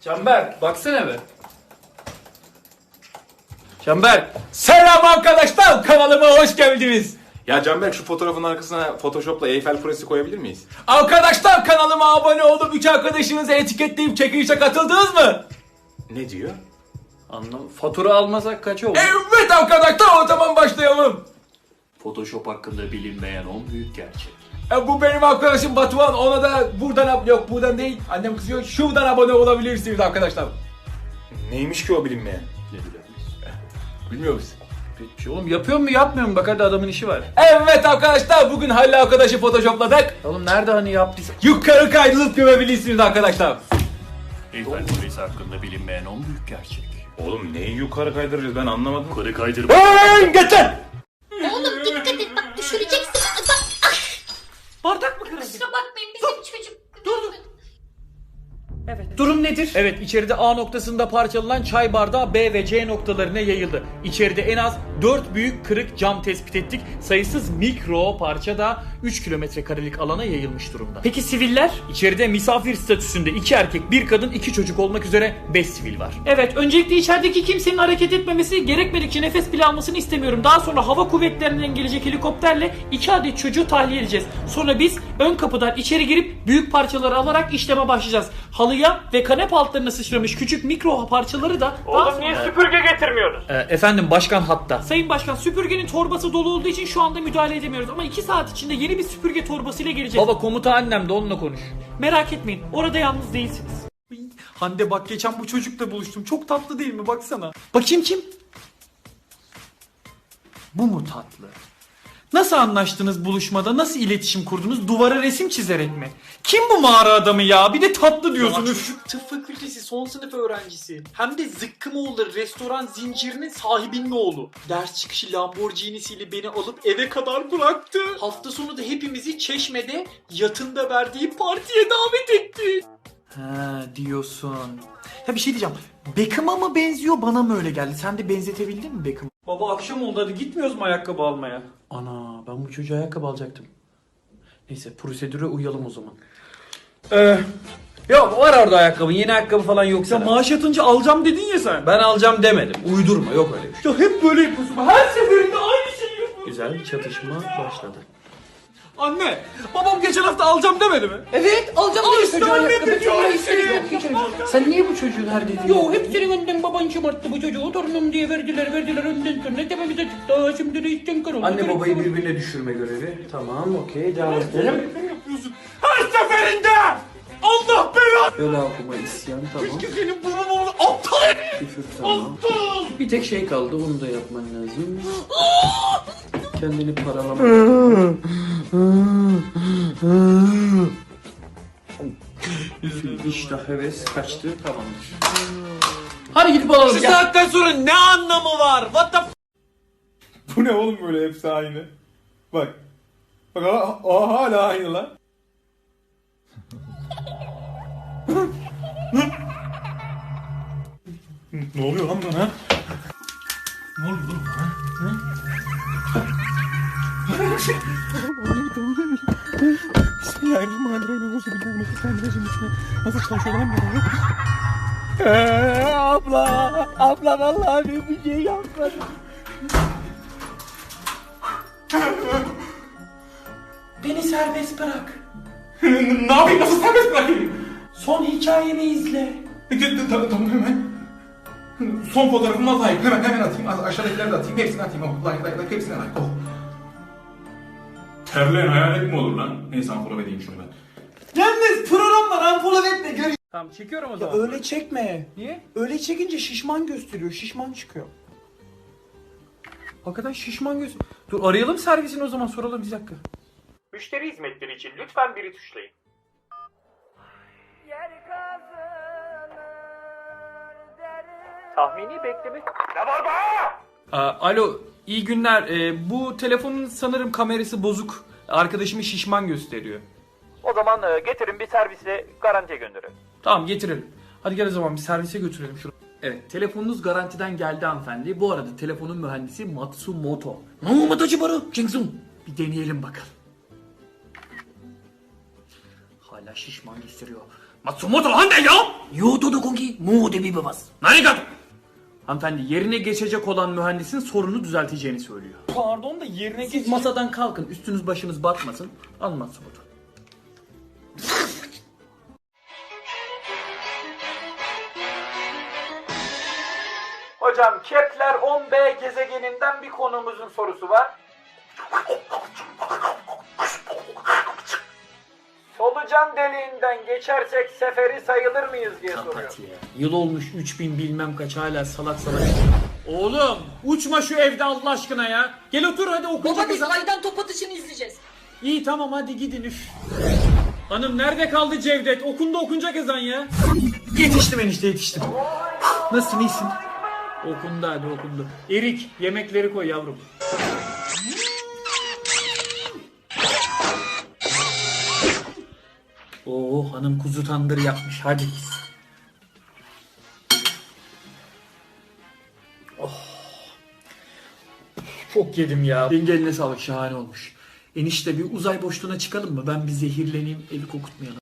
Canber baksana be. Canber. Selam arkadaşlar kanalıma hoş geldiniz. Ya Canberk şu fotoğrafın arkasına Photoshop'la Eyfel Kulesi koyabilir miyiz? Arkadaşlar kanalıma abone olup üç arkadaşınızı etiketleyip çekilişe katıldınız mı? Ne diyor? Anlam fatura almasak kaç oldu? Evet arkadaşlar o zaman başlayalım. Photoshop hakkında bilinmeyen 10 büyük gerçek. E, bu benim arkadaşım Batuhan ona da buradan ab- yok buradan değil annem kızıyor şuradan abone olabilirsiniz arkadaşlar. Neymiş ki o bilinmeyen? Ne bilemeyiz. Bilmiyor musun? Peki oğlum yapıyor mu yapmıyor mu? Bak hadi adamın işi var. Evet arkadaşlar bugün Halil arkadaşı photoshopladık. Oğlum nerede hani yaptıysa? Yukarı kaydırıp görebilirsiniz arkadaşlar. Eyfel Kulesi hakkında bilinmeyen 10 büyük gerçek. Oğlum neyi yukarı kaydıracağız ben anlamadım. Yukarı kaydırma. Oğlum dikkat et bak düşüreceksin. Bak ah! Bardak mı kırıldı? Kusura bakmayın bizim çocuk. Dur dur. Durum nedir? Evet içeride A noktasında parçalanan çay bardağı B ve C noktalarına yayıldı. İçeride en az 4 büyük kırık cam tespit ettik. Sayısız mikro parça da 3 kilometre karelik alana yayılmış durumda. Peki siviller? İçeride misafir statüsünde 2 erkek, 1 kadın, 2 çocuk olmak üzere 5 sivil var. Evet öncelikle içerideki kimsenin hareket etmemesi gerekmedikçe nefes bile almasını istemiyorum. Daha sonra hava kuvvetlerinden gelecek helikopterle 2 adet çocuğu tahliye edeceğiz. Sonra biz ön kapıdan içeri girip büyük parçaları alarak işleme başlayacağız. Halıya ve kanepe altlarına sıçramış küçük mikro parçaları da Oğlum niye süpürge getirmiyorsunuz? efendim başkan hatta. Sayın başkan süpürgenin torbası dolu olduğu için şu anda müdahale edemiyoruz ama 2 saat içinde yeni bir süpürge torbasıyla geleceğiz. Baba komuta annem de onunla konuş. Merak etmeyin orada yalnız değilsiniz. Hande bak geçen bu çocukla buluştum. Çok tatlı değil mi? Baksana. Bakayım kim? Bu mu tatlı? Nasıl anlaştınız buluşmada? Nasıl iletişim kurdunuz? Duvara resim çizerek mi? Kim bu mağara adamı ya? Bir de tatlı diyorsunuz. Tıp fakültesi son sınıf öğrencisi. Hem de Zıkkımoğulları restoran zincirinin sahibinin oğlu. Ders çıkışı Lamborghini'siyle beni alıp eve kadar bıraktı. Hafta sonu da hepimizi Çeşme'de yatında verdiği partiye davet etti. Ha diyorsun. Ya bir şey diyeceğim. Beckham'a mı benziyor bana mı öyle geldi? Sen de benzetebildin mi Beckham? Baba akşam oldu hadi gitmiyoruz mu ayakkabı almaya? Ana ben bu çocuğa ayakkabı alacaktım. Neyse prosedüre uyalım o zaman. Yok var orada ayakkabı. Yeni ayakkabı falan yoksa. Ya maaş yatınca alacağım dedin ya sen. Ben alacağım demedim. Uydurma yok öyle bir şey. Ya hep böyle yapıyorsun. Her seferinde aynı şeyi yapıyorsun. Güzel çatışma başladı. Anne babam geçen hafta alacağım demedi mi? Evet alacağım Al işte anne yok, şey. Sen niye bu çocuğun her dediğini Yo hep senin önden baban şımarttı bu çocuğu torunum diye verdiler verdiler önden sonra tepemize çıktı Aa, şimdi de işten kırıldı. Anne babayı birbirine düşürme görevi. Tamam okey devam edelim. Her seferinde Allah belanı. Öyle okuma isyan tamam. Senin babam onu aptal. Küfür tamam. Bir tek şey kaldı onu da yapman lazım. Kendini paralama. İştah heves kaçtı tamamdır. Hadi gidip alalım. Şu saatten sonra ne anlamı var? What the f- Bu ne oğlum böyle hepsi aynı. Bak. Bak o, o hala aynı lan. ne oluyor lan bana? Beni serbest bırak. ne yapayım nasıl serbest bırakayım? Son hikayemi izle. Tamam tamam hemen. Son fotoğrafımı atayım. Hemen hemen atayım. Aşağıdakileri de atayım. Hepsini atayım. Oh, like like like hepsini like. Oh. Terleyen hayalet mi olur lan? Neyse unfollow edeyim şunu ben. Yalnız programlar unfollow etme gör. Tamam çekiyorum o Ya zaman. öyle çekme. Niye? Öyle çekince şişman gösteriyor. Şişman çıkıyor. Hakikaten şişman göz. Dur arayalım servisini o zaman soralım bir dakika. Müşteri hizmetleri için lütfen biri tuşlayın. Tahmini bekleme... Ne var be? Aa, alo iyi günler. Ee, bu telefonun sanırım kamerası bozuk. Arkadaşımı şişman gösteriyor. O zaman e, getirin bir servisle garantiye gönderin. Tamam getirelim. Hadi gel o zaman bir servise götürelim şunu. Evet telefonunuz garantiden geldi hanımefendi. Bu arada telefonun mühendisi Matsumoto. Matsumoto Chibaru Jingsun. Bir deneyelim bakalım. Hala şişman gösteriyor. Matsumoto Hande ya! Yoto kongi mu de bibas. Narigato. Hanımefendi yerine geçecek olan mühendisin sorunu düzelteceğini söylüyor. Pardon da yerine geç... masadan kalkın üstünüz başınız batmasın. Anlatsın o da. Hocam Kepler 10b gezegeninden bir konumuzun sorusu var. Solucan deliğinden geçersek seferi sayılır mıyız diye soruyor. Kapat ya. Yıl olmuş 3000 bilmem kaç hala salak salak. Oğlum uçma şu evde Allah aşkına ya. Gel otur hadi Baba biz ezan. aydan top atışını izleyeceğiz. İyi tamam hadi gidin üf. Hanım nerede kaldı Cevdet? Okunda okunacak ezan ya. Yetiştim enişte yetiştim. Nasılsın iyisin? Okundu hadi okundu. Erik yemekleri koy yavrum. Oo hanım kuzu tandır yapmış hadi. Oh. Çok yedim ya. Yenge eline sağlık şahane olmuş. Enişte bir uzay boşluğuna çıkalım mı? Ben bir zehirleneyim evi kokutmayalım.